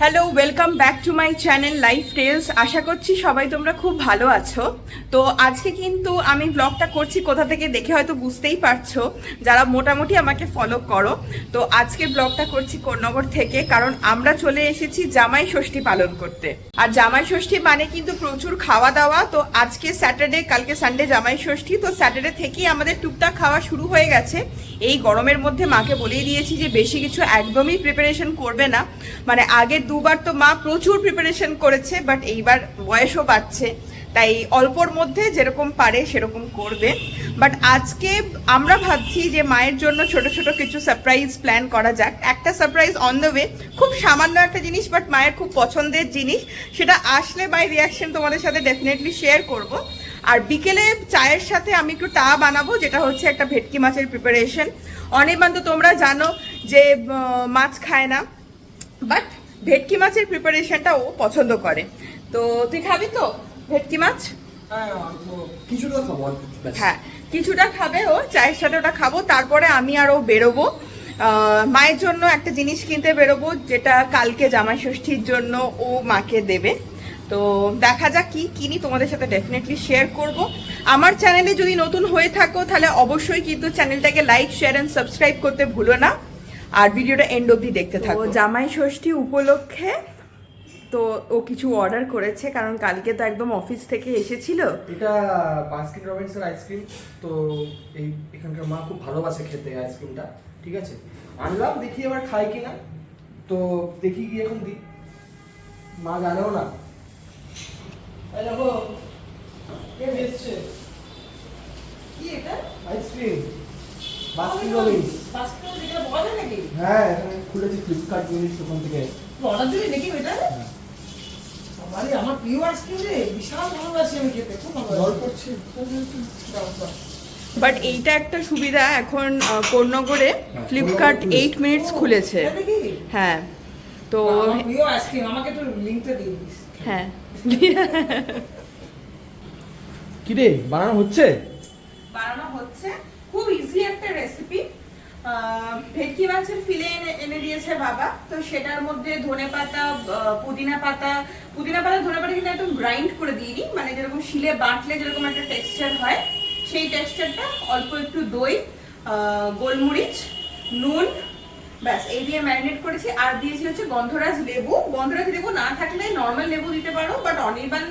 Hello welcome back to my channel life tales আশা করছি সবাই তোমরা খুব ভালো আছো। তো আজকে কিন্তু আমি ব্লগটা করছি কোথা থেকে দেখে হয়তো বুঝতেই পারছ। যারা মোটামুটি আমাকে ফলো করো, তো আজকে ব্লগটা করছি কোন্নগর থেকে, কারণ আমরা চলে এসেছি জামাই ষষ্ঠী পালন করতে। আর জামাই ষষ্ঠী মানে কিন্তু প্রচুর খাওয়া দাওয়া তো আজকে স্যাটারডে কালকে সানডে জামাই ষষ্ঠী, তো স্যাটারডে থেকেই আমাদের টুকটাক খাওয়া শুরু হয়ে গেছে। এই গরমের মধ্যে মাকে বলেই দিয়েছি যে বেশি কিছু একদমই প্রিপারেশন করবে না। মানে আগের দুবার তো মা প্রচুর প্রিপারেশন করেছে বাট এইবার বয়সও বাড়ছে, তাই অল্পর মধ্যে যেরকম পারে সেরকম করবে। বাট আজকে আমরা ভাবছি যে মায়ের জন্য ছোট ছোট কিছু সারপ্রাইজ প্ল্যান করা যাক। একটা সারপ্রাইজ অন দ্য ওয়ে খুব সামান্য একটা জিনিস বাট মায়ের খুব পছন্দের জিনিস। সেটা আসলে বাই রিয়াকশন তোমাদের সাথে ডেফিনেটলি শেয়ার করব। আর বিকেলে চায়ের সাথে আমি একটু টা বানাবো, যেটা হচ্ছে একটা ভেটকি মাছের প্রিপারেশন অনির্বাণ, তো তোমরা জানো যে মাছ খায় না। বাট ভেটকি মাছের প্রিপারেশনটা ও পছন্দ করে। তো তুই খাবি তো ভেটকি মাছ? হ্যাঁ কিছুটা খাব হ্যাঁ কিছুটা খাবে ও চায়ের সাথে ওটা খাব তারপরে আমি আর ও বেরোবো। মায়ের জন্য একটা জিনিস কিনতে বেরোবো যেটা কালকে জামাই ষষ্ঠীর জন্য ও মাকে দেবে। তো দেখা যাক কি কিনি তোমাদের সাথে ডেফিনেটলি শেয়ার করব। আমার চ্যানেলে যদি নতুন হয়ে থাকো তাহলে অবশ্যই কিন্তু চ্যানেলটাকে লাইক শেয়ার অ্যান্ড সাবস্ক্রাইব করতে ভুলো না। আর ভিডিওটা এন্ড অবধি দেখতে থাকো। জামাই ষষ্ঠী উপলক্ষে তো ও কিছু অর্ডার করেছে কারণ কালকে তো একদম অফিস থেকে এসেছিল। এটা বাস্কিন রবিনসের আইসক্রিম তো এই এখানকার মা খুব ভালোবাসে খেতে আইসক্রিমটা ঠিক আছে? আনলাম দেখি এবার খাই কিনা। তো দেখি কি এখন দিই মা জানেও না। এই দেখো কে এসছে কি এটা? আইসক্রিম নাকি? হ্যাঁ খুলেছি ফ্লিপকার্ট জিনিস ওখান থেকে। অর্ডার দিবি নাকি ওইটা? হ্যাঁ। আমার প্রিয় আইসক্রিম রে বিশাল ভালোবাসি আমি খেতে খুব জল পড়ছে। দাও, দাও। বাট এইটা একটা সুবিধা এখন কোন্নগরে ফ্লিপকার্ট এইট মিনিটস খুলেছে। হ্যাঁ। তো প্রিয় আইসক্রিম আমাকে একটু লিংকটা দিয়ে দিস। হ্যাঁ। কি রে বানানো হচ্ছে? বানানো হচ্ছে খুব ইজি রেসিপি ভেটকি মাছের ফিলে এনে এনে দিয়েছে বাবা। তো সেটার মধ্যে ধনে পাতা পুদিনা পাতা। পুদিনা পাতা, ধনে পাতা কিন্তু একদম গ্রাইন্ড করে দিইনি। মানে যেরকম শিলে বাটলে যেরকম একটা টেক্সচার হয়, সেই টেক্সচারটা অল্প একটু দই গোলমরিচ, নুন, ব্যাস, এই দিয়ে ম্যারিনেট করেছি। আর দিয়েছি হচ্ছে গন্ধরাজ লেবু। গন্ধরাজ লেবু না থাকলে নর্মাল লেবু দিতে পারো বাট অনির্বাণ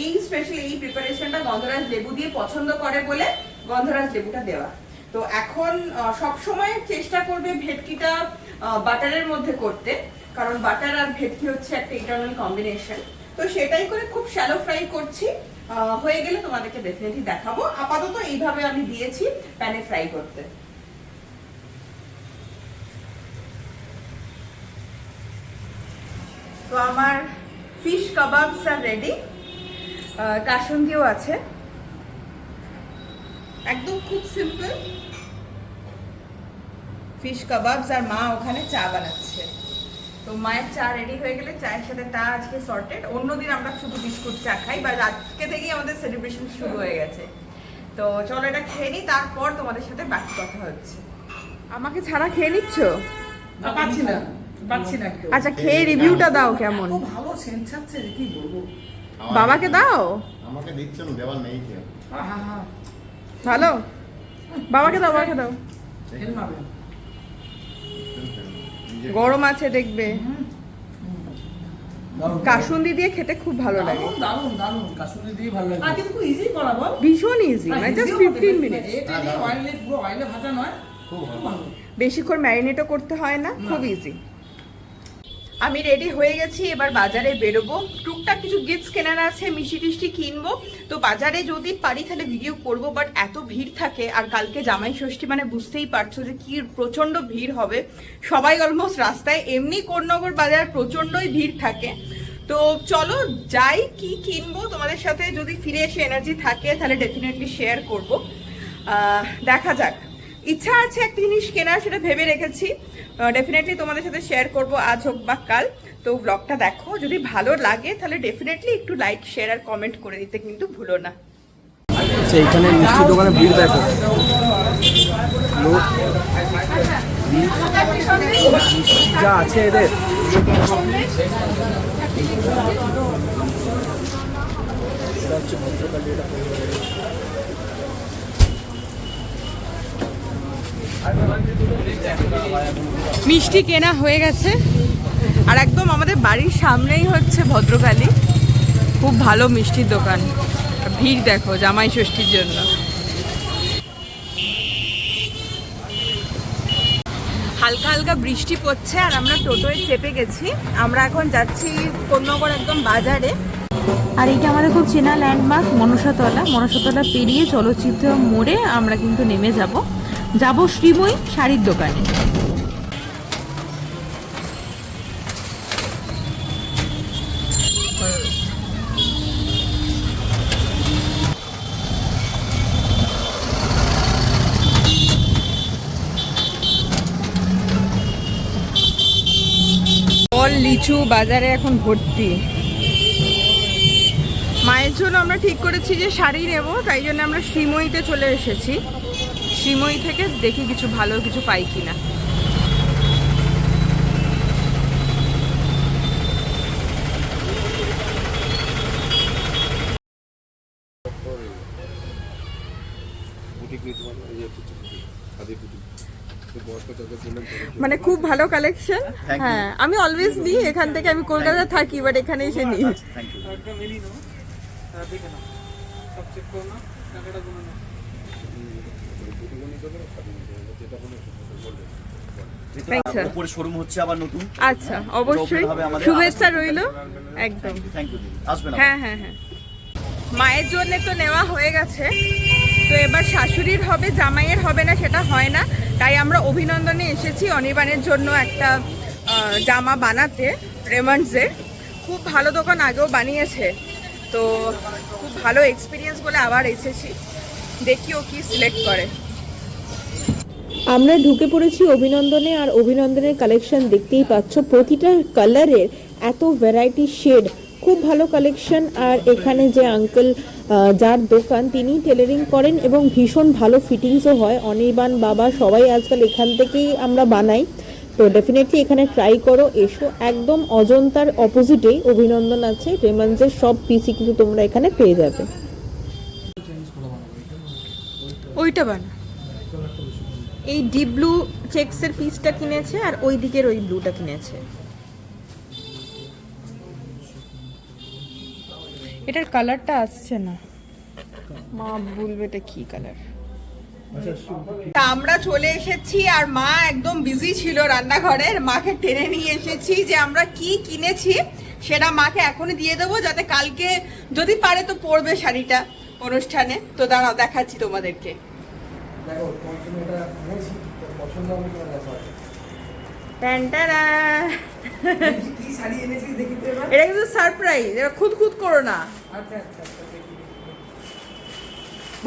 এই স্পেশাল এই প্রিপারেশনটা গন্ধরাজ লেবু দিয়ে পছন্দ করে বলে গন্ধরাজ লেবুটা দেওয়া। তো এখন সব সময় চেষ্টা করবে ভেটকিটা বাটারের মধ্যে করতে, কারণ বাটার আর ভেটকি হচ্ছে একটা ইন্টারনাল কম্বিনেশন তো সেটাই করে খুব শ্যালো ফ্রাই করছি। হয়ে গেলে তোমাদেরকে ডেফিনেটলি দেখাবো। আপাতত এইভাবে আমি দিয়েছি প্যানে ফ্রাই করতে। তো আমার ফিশ কাবাবস আর রেডি কাসুন্দিও আছে। একদম খুব সিম্পল ফিশ কাবাবস আর মা ওখানে চা বানাচ্ছে। তো মায়ের চা রেডি হয়ে গেলে চায়ের সাথে টা আজকে সর্টেড অন্যদিন আমরা শুধু বিস্কুট চা খাই বা আজকে থেকেই আমাদের সেলিব্রেশন শুরু হয়ে গেছে। তো চলো এটা খেয়ে নিই তারপর তোমাদের সাথে বাকি কথা হচ্ছে। আমাকে ছাড়া খেয়ে নিচ্ছ? না, পাচ্ছি না পাচ্ছি না আচ্ছা খেয়ে রিভিউটা দাও কেমন? ভালো সেন্ট ছাড়ছে কি বলব। বাবাকে দাও। আমাকে দিচ্ছেন দেওয়ার নেই কেউ। ভালো? বাবাকে দাও বাবাকে দাও। গরম আছে দেখবে। কাসুন্দি দিয়ে খেতে খুব ভালো লাগে। দারুণ দারুণ দারুণ। দিয়ে ভালো আর কিন্তু ইজি করা বল। ভীষণ ইজি মানে জাস্ট ফিফটিন মিনিটস এটা অয়েলে পুরো। অয়েলে ভাজা নয় খুব খুব ভালো। ভালো। বেশিক্ষণ ম্যারিনেটও করতে হয় না খুব ইজি আমি রেডি হয়ে গেছি, এবার বাজারে বেরোবো। টুকটাক কিছু গিফটস কেনার আছে, মিষ্টি টিষ্টি কিনবো। তো বাজারে যদি পারি তাহলে ভিডিও করব বাট এত ভিড় থাকে, আর কালকে জামাই ষষ্ঠী মানে বুঝতেই পারছ যে কি প্রচণ্ড ভিড় হবে। সবাই অলমোস্ট রাস্তায়, এমনি কোন্নগর বাজার প্রচন্ডই ভিড় থাকে। তো চলো, যাই, কি কিনবো, তোমাদের সাথে যদি ফিরে এসে এনার্জি থাকে, তাহলে ডেফিনেটলি শেয়ার করব। দেখা যাক। ইচ্ছা আছে একটা জিনিস কেনার, সেটা ভেবে রেখেছি। ডেফিনেটলি তোমাদের সাথে শেয়ার করব আজ হোক বা কাল। তো ব্লগটা দেখো, যদি ভালো লাগে তাহলে ডেফিনেটলি একটু লাইক শেয়ার আর কমেন্ট করে দিতে কিন্তু ভুলো না। আচ্ছা মিষ্টি দোকানে ভিড় দেখো। যা আছে এদের। মিষ্টি কেনা হয়ে গেছে। আর একদম আমাদের বাড়ির সামনেই হচ্ছে ভদ্রকালী। খুব ভালো মিষ্টির দোকান। ভিড় দেখো, জামাই ষষ্ঠীর জন্য। হালকা হালকা বৃষ্টি পড়ছে আর আমরা টোটোয় চেপে গেছি। আমরা এখন যাচ্ছি কোন্নগর একদম বাজারে। আর এটা আমাদের খুব চেনা ল্যান্ডমার্ক মনসাতলা। মনসাতলা পেরিয়ে চলচ্চিত্র মোড়ে আমরা কিন্তু নেমে যাব। যাব শ্রীময়ী শাড়ির দোকানে। লিচু বাজারে এখন ভর্তি। মায়ের জন্য আমরা ঠিক করেছি যে শাড়ি নেব, তাই জন্য আমরা শ্রীময়ীতে চলে এসেছি। শ্রীময়ী থেকে দেখি কিছু ভালো কিছু পাই কিনা। মানে খুব ভালো কালেকশন হ্যাঁ আমি অলওয়েজ নিই এখান থেকে আমি কলকাতা থাকি বাট এখানে এসে নিই। Thank you Thanks, sir. উপরে শোরুম হচ্ছে আবার নতুন। আচ্ছা অবশ্যই। ওপেন হবে আমাদের শুভেচ্ছা রইল। একদম। আসবেন হ্যাঁ হ্যাঁ হ্যাঁ। মায়ের জন্য তো নেওয়া হয়ে গেছে। তো এবার শাশুড়ির হবে জামাইয়ের হবে না সেটা হয় না। তাই আমরা অভিনন্দনে এসেছি অনির্বাণের জন্য একটা জামা বানাতে রেমন্ডসের খুব ভালো দোকান আগেও বানিয়েছে। তো খুব ভালো এক্সপিরিয়েন্স বলে আবার এসেছি। দেখি ও কি সিলেক্ট করে। আমরা ঢুকে পড়েছি অভিনন্দনে আর অভিনন্দনের কালেকশন দেখতেই পাচ্ছ। প্রতিটা কালারের এত ভ্যারাইটি শেড খুব ভালো কালেকশন আর এখানে যে আঙ্কেল যার দোকান, তিনি টেলারিং করেন এবং ভীষণ ভালো ফিটিংসও হয়। অনির্বাণ বাবা সবাই আজকাল এখান থেকেই আমরা বানাই। তো ডেফিনেটলি এখানে ট্রাই করো, এসো। একদম অজন্তার অপোজিটেই অভিনন্দন আছে। রেমান্সের সব পিসি কিন্তু তোমরা এখানে পেয়ে যাবে। ওইটা বানা। এই ডিপ ব্লু চেক্সের পিসটা কিনেছে আর ওই দিকের ওই ব্লুটা কিনেছে। এটার কালারটা আসছে না। মা বলবে এটা কি কালার তা আমরা চলে এসেছি আর মা একদম বিজি ছিল রান্নাঘরের। মাকে টেনে নিয়ে এসেছি যে আমরা কি কিনেছি সেটা মাকে এখনই দিয়ে দেবো যাতে কালকে যদি পারে তো পরবে শাড়িটা। অনুষ্ঠানে। তো দাঁড়াও দেখাচ্ছি তোমাদেরকে। এটা কিন্তু সারপ্রাইজ এটা খুদ খুদ করো না। আচ্ছা আচ্ছা আচ্ছা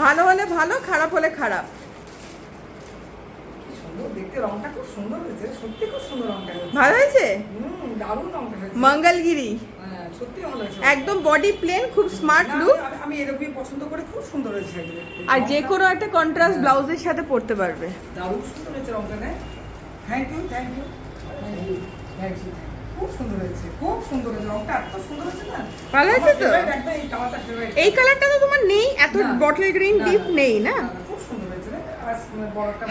ভালো হলে ভালো খারাপ হলে খারাপ। সুন্দর দেখতে রংটা খুব সুন্দর হয়েছে সত্যি খুব সুন্দর রংটা ভালো হয়েছে? হুম দারুণ রংটা হয়েছে। মঙ্গলগিরি। একদম বডি প্লেন খুব স্মার্ট লুক আমি- এরকমই পছন্দ করে খুব সুন্দর হয়েছে আর যে কোনো একটা কন্ট্রাস্ট ব্লাউজের সাথে পরতে পারবে। দারুণ সুন্দর হয়েছে না thank you thank you thank you খুব সুন্দর হয়েছে খুব সুন্দর হয়েছে। রংটা এত সুন্দর হয়েছে না? ভালো হয়েছে তো? আমার favorite একদম এই কালারটা তো তোমার নেই এত না। বটল গ্রিন ডিপ নেই না?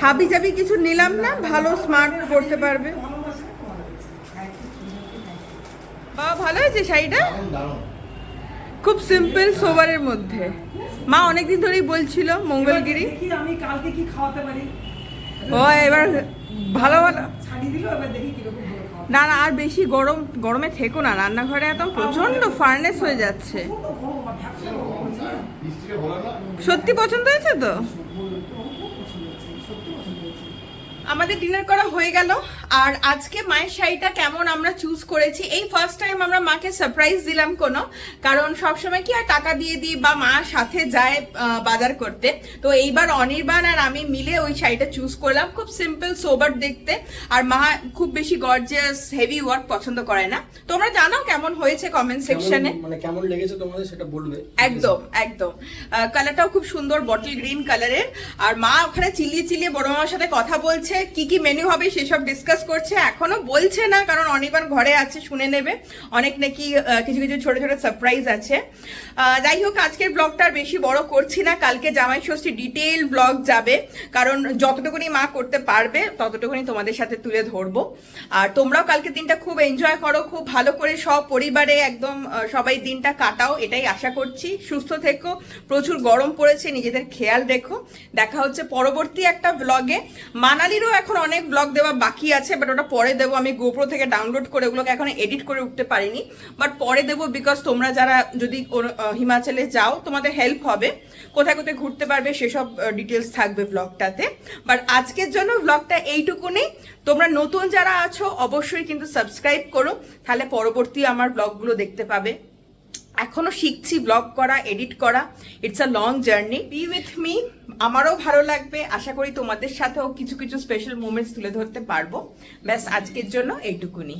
হাবি জাবি কিছু নিলাম না? ভালো স্মার্ট পরতে পারবে ভালোবাসে, ভালো হয়েছে। Thank you, thank you. বাবা ভালো হয়েছে শাড়িটা? খুব সিম্পল সোবারের মধ্যে। মা অনেকদিন ধরেই বলছিল মঙ্গলগিরি। আমি কালকে কি খাওয়াতে পারি। ও এবার ভালো ভালো। ছাড়ি দিল এবার দেখি কীরকম ভালো না না আর বেশি গরম গরমে থেকো না রান্নাঘরে একদম প্রচণ্ড ফার্নেস হয়ে যাচ্ছে। সত্যি পছন্দ হয়েছে তো? আমাদের ডিনার করা হয়ে গেল। আর আজকে মায়ের শাড়িটা কেমন আমরা চুজ করেছি এই ফার্স্ট টাইম আমরা মাকে সারপ্রাইজ দিলাম কোনো। কারণ সবসময় কি আর টাকা দিয়ে দিই বা মা সাথে যায় বাজার করতে। তো এইবার অনির্বাণ আর আমি মিলে ওই শাড়িটা চুজ করলাম খুব সিম্পল সোবার দেখতে। আর মা খুব বেশি গর্জিয়াস হেভি ওয়ার্ক পছন্দ করে না। তোমরা জানো কেমন হয়েছে কমেন্ট সেকশনে কেমন- মানে কেমন লেগেছে তোমাদের সেটা বলবে। একদম একদম। কালারটাও খুব সুন্দর বটল গ্রিন কালারের আর মা ওখানে চিল্লিয়ে চিলিয়ে বড় মামার সাথে কথা বলছে। কি কি মেনু হবে সেসব ডিসকাস করছে, এখনও বলছে না, কারণ অনির্বাণ ঘরে আছে, শুনে নেবে। অনেক নাকি কিছু কিছু ছোট ছোট সারপ্রাইজ আছে। যাই হোক, আজকের ব্লগটা বেশি বড় করছি না। কালকে জামাই ষষ্ঠী ডিটেল ব্লগ যাবে, কারণ যতটুকুনি মা করতে পারবে, ততটুকুনি তোমাদের সাথে তুলে ধরবো। আর তোমরাও কালকে দিনটা খুব এনজয় করো, খুব ভালো করে সব পরিবারে একদম সবাই দিনটা কাটাও, এটাই আশা করছি। সুস্থ থেকো, প্রচুর গরম পড়েছে, নিজেদের খেয়াল রেখো। দেখা হচ্ছে পরবর্তী একটা ব্লগে মানালিরও এখন অনেক ব্লগ দেওয়া বাকি আছে বাট ওটা পরে দেবো। আমি গোপ্রো থেকে ডাউনলোড করে ওগুলোকে এখন এডিট করে উঠতে পারিনি। বাট পরে দেবো বিকজ তোমরা যারা যদি হিমাচলে যাও, তোমাদের হেল্প হবে। কোথায় কোথায় ঘুরতে পারবে সেসব ডিটেলস থাকবে ব্লগটাতে বাট আজকের জন্য ব্লগটা এইটুকুনি। তোমরা নতুন যারা আছো, অবশ্যই কিন্তু সাবস্ক্রাইব করো। তাহলে পরবর্তী আমার ব্লগগুলো দেখতে পাবে। এখনও শিখছি ব্লগ করা এডিট করা। It's a long journey be with me আমারও ভালো লাগবে। আশা করি তোমাদের সাথেও কিছু কিছু স্পেশাল মুমেন্টস তুলে ধরতে পারব। ব্যাস, আজকের জন্য এইটুকুনি।